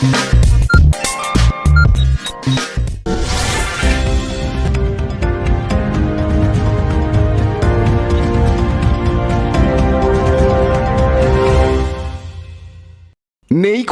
Thank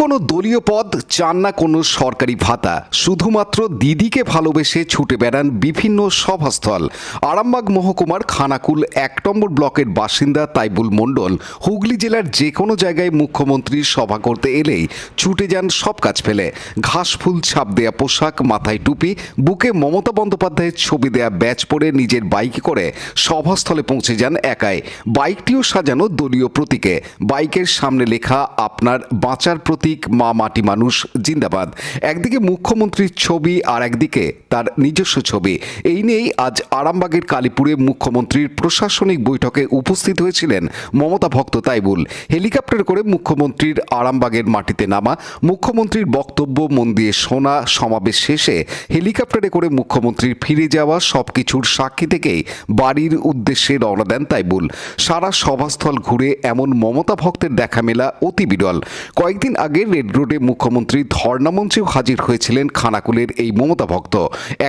কোনো দলীয় পদ চান না কোনো সরকারি ভাতা। শুধুমাত্র দিদিকে ভালোবেসে ছুটে বেড়ান বিভিন্ন সভাস্থল। আরামবাগ মহকুমার খানাকুল এক নম্বর ব্লকের বাসিন্দা তাইবুল মণ্ডল হুগলি জেলার যে কোনো জায়গায় মুখ্যমন্ত্রীর সভা করতে এলেই ছুটে যান সব কাজ ফেলে। ঘাস ফুল, ছাপ দেয়া পোশাক, মাথায় টুপি, বুকে মমতা বন্দ্যোপাধ্যায়ের ছবি দেয়া ব্যাচ পরে নিজের বাইকে করে সভাস্থলে পৌঁছে যান একাই। বাইকটিও সাজানো দলীয় প্রতীকে। বাইকের সামনে লেখা, আপনার বাঁচার প্রতীক মা মাটি মানুষ, জিন্দাবাদ। একদিকে মুখ্যমন্ত্রীর ছবি আর একদিকে তার নিজস্ব ছবি। এই নিয়েই আজ আরামবাগের কালীপুরে মুখ্যমন্ত্রীর প্রশাসনিক বৈঠকে উপস্থিত হয়েছিলেন মমতা ভক্ত তাইবুল হেলিকপ্টার করে মুখ্যমন্ত্রীর আরামবাগের মাটিতে নামা, মুখ্যমন্ত্রীর বক্তব্য, মন দিয়ে শোনা সমাবেশ শেষে হেলিকপ্টারে করে মুখ্যমন্ত্রীর ফিরে যাওয়া সবকিছুর সাক্ষী থেকেই বাড়ির উদ্দেশ্যে রওনা দেন তাইবুল সারা সভাস্থল ঘুরে এমন মমতা ভক্তের দেখা মেলা অতি বিরল। কয়েকদিন আগে রেড রোডে মুখ্যমন্ত্রী ধর্ণামঞ্চেও হাজির হয়েছিলেন খানাকুলের এই মমতা ভক্ত।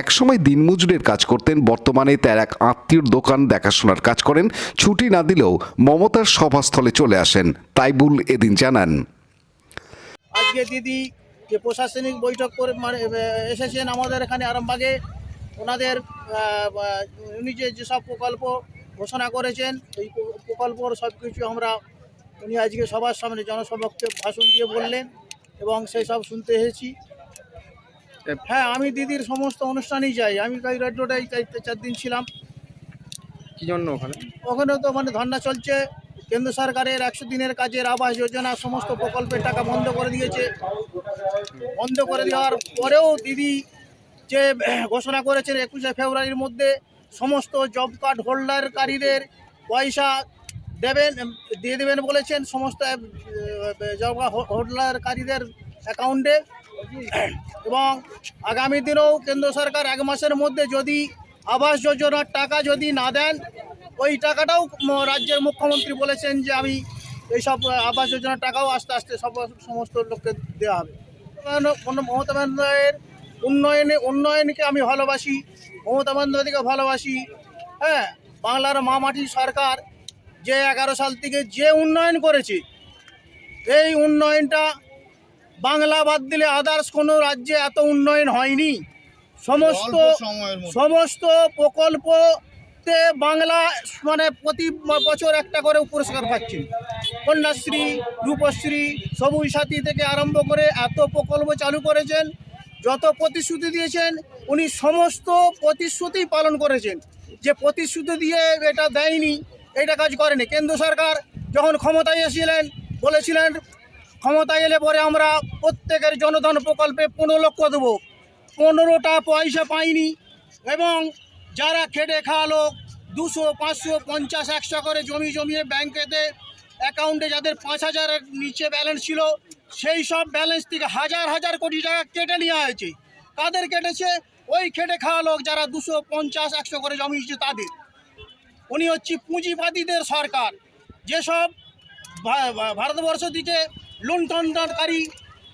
একসময় দিনমজুরের কাজ করতেন, বর্তমানে তার এক আত্মীয়র দোকান দেখাশোনার কাজ করেন। ছুটি না দিলেও মমতার সভাস্থলে চলে আসেন, তাইবুল এদিন জানান। আজকে দিদি যে প্রশাসনিক বৈঠক করে মানে এসেছেন আমাদের এখানে আরামবাগে, ওনাদের উনি যে যেসব প্রকল্প ঘোষণা করেছেন, এই প্রকল্পর সব কিছু আমরা উনি আজকে সবার সামনে জনসমক্ষে ভাষণ দিয়ে বললেন এবং সেই সব শুনতে এসেছি। হ্যাঁ আমি দিদির সমস্ত অনুষ্ঠানেই যাই। আমি কাজ রেডিওটাই চার দিন ছিলাম। কি জন্য ওখানে? ওখানে তো মানে ধর্না চলছে। কেন্দ্র সরকারের একশো দিনের কাজের আবাস যোজনা সমস্ত প্রকল্পের টাকা বন্ধ করে দিয়েছে। বন্ধ করে দেওয়ার পরেও দিদি যে ঘোষণা করেছেন একুশে ফেব্রুয়ারির মধ্যে সমস্ত জব কার্ড হোল্ডারকারীদের পয়সা দেবেন দিয়ে দেবেন বলেছেন সমস্ত হোল্ডারকারীদের অ্যাকাউন্টে এবং আগামী দিনেও কেন্দ্র সরকার এক মাসের মধ্যে যদি আবাস যোজনার টাকা যদি না দেন, ওই টাকাটাও রাজ্যের মুখ্যমন্ত্রী বলেছেন যে আমি এইসব আবাস যোজনার টাকাও আস্তে আস্তে সব, সমস্ত লোককে দেওয়া হবে। মমতা বন্দ্যোপাধ্যায়ের উন্নয়নে, উন্নয়নকে আমি ভালোবাসি, মমতা বন্দ্যোপাধ্যায়কে ভালোবাসি। হ্যাঁ বাংলার মা মাটি সরকার যে এগারো সাল থেকে যে উন্নয়ন করেছে এই উন্নয়নটা বাংলা বাদ দিলে আদার্স কোনো রাজ্যে এত উন্নয়ন হয়নি। সমস্ত সমস্ত প্রকল্পতে বাংলা মানে প্রতি বছর একটা করে পুরস্কার পাচ্ছে। কন্যাশ্রী রূপশ্রী সবুজ সাথী থেকে আরম্ভ করে এত প্রকল্প চালু করেছেন যত প্রতিশ্রুতি দিয়েছেন উনি সমস্ত প্রতিশ্রুতি পালন করেছেন। যে প্রতিশ্রুতি দিয়ে এটা দেয়নি এটা কাজ করেনি। কেন্দ্র সরকার যখন ক্ষমতায় এসেছিলেন, বলেছিলেন, ক্ষমতায় এলে পরে আমরা প্রত্যেকের জনধন প্রকল্পে পনেরো লক্ষ দেবো। পনেরোটা পয়সা পাইনি এবং যারা খেটে খাওয়া লোক, দুশো, পাঁচশো, পঞ্চাশ, একশো করে জমি জমিয়ে ব্যাংকেতে অ্যাকাউন্টে যাদের পাঁচ হাজারের নিচে ব্যালেন্স ছিল, সেই সব ব্যালেন্স থেকে হাজার হাজার কোটি টাকা কেটে নেওয়া হয়েছে। কাদের কেটেছে? ওই খেটে খাওয়া লোক যারা দুশো, পঞ্চাশ, একশো করে জমিয়েছে তাদের। উনি হচ্ছে পুঁজিবাদীদের সরকার। যেসব ভারতবর্ষ দিকে লুণ্ঠনকারী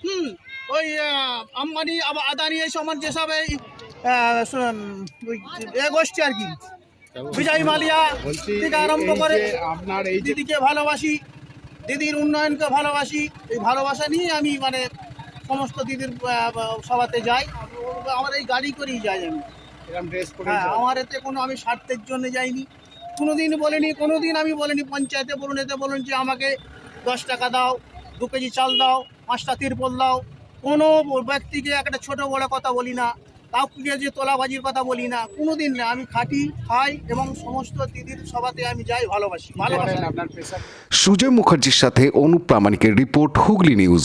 হুম ওই আম্বানি আদানি এই সমান যেসব এই এ গোষ্ঠী আর কি বিজয় মালিয়া থেকে আরম্ভ করে আপনার এই দিদিকে ভালোবাসি দিদির উন্নয়নকে ভালোবাসি এই ভালোবাসা নিয়ে আমি মানে সমস্ত দিদির সভাতে যাই আমার এই গাড়ি করেই যাই আমি। হ্যাঁ আমার এতে কোনো আমি স্বার্থের জন্য যাইনি। কোনোদিন বলিনি, কোনোদিন আমি বলিনি, পঞ্চায়েতে বলুন, এতে বলুন যে আমাকে দশ টাকা দাও, দু কেজি চাল দাও, পাঁচটা তিরপল দাও। কোনো ব্যক্তিকে একটা ছোট বড় কথা বলি না, কাউকে যে তোলাবাজির কথা বলি না, কোনোদিন না। আমি খাটি খাই এবং সমস্ত দিদির সভাতে আমি যাই ভালোবাসি ভালোবাসি। করেন আপনার সুজয় মুখার্জির সাথে অনুপ প্রামাণিকের report Hooghly news.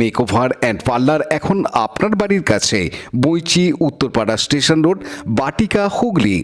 Makeover and parlour এখন আপনার বাড়ির কাছে বইচি উত্তরপাড়া স্টেশন রোড বাটিকা হুগলি।